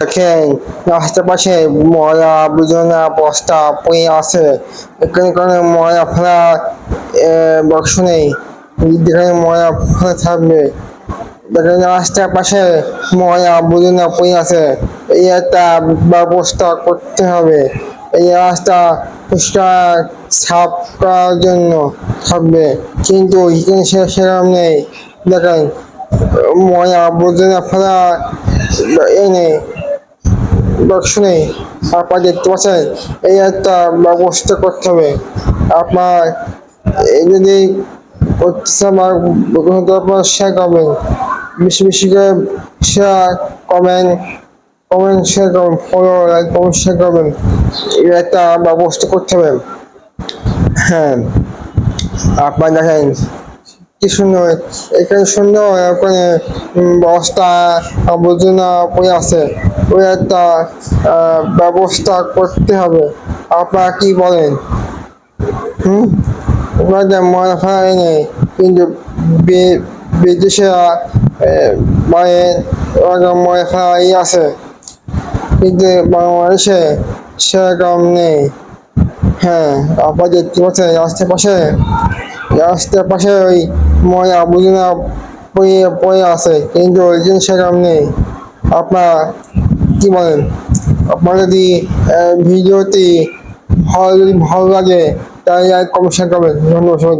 দেখেন রাস্তার পাশে ময়লা আবর্জনা বস্তা পড়ে আছে। এখানে কোনো ময়লা ফেলা বাক্স নেই। যেখানে ময়লা ফেলা থাকবে। দেখেন পাশে ময়লা আবর্জনা পড়ে আছে। এই একটা ব্যবস্থা করতে হবে। এই রাস্তা পরিষ্কার সাফ করার জন্য থাকবে। কিন্তু এখানে সেরকম নেই। দেখেন, ময়লা আবর্জনা ফেলা, এ বাক্স নেই দেখতে পাচ্ছেন, এই একটা ব্যবস্থা করতে হবে। আপনার এই যদি আপনার শেয়ার করবেন। বেশি বেশি করে শেয়ার কমেন্ট কমেন্ট শেয়ার করবেন ফলো লাইক কমেন্ট শেয়ার করবেন। এই একটা ব্যবস্থা করতে হবে। হ্যাঁ আপনার দেখেন, কি সুন্দর, এখানে সুন্দর ওখানে বস্তা, আবর্জনা পড়ে আছে। ওই একটা ব্যবস্থা করতে হবে। আপনারা কি বলেন? হুম? ময়লা ফেলা নেই কিন্তু বি- বিদেশে মানে ওখানে ময়লা ফেলাই আছে। কিন্তু বাংলাদেশে সেরকম নেই। হ্যাঁ আপনারা দেখতে পাচ্ছেন রাস্তার পাশে রাস্তার পাশে ওই ময়লা আবর্জনা পড়ে পড়ে আছে, কিন্তু ওইখানে সেরকম নেই। আপনারা কি বলেন? আপনার যদি ভিডিওটি ভালো যদি ভালো লাগে তাহলে কমেন্ট করবেন। ধন্যবাদ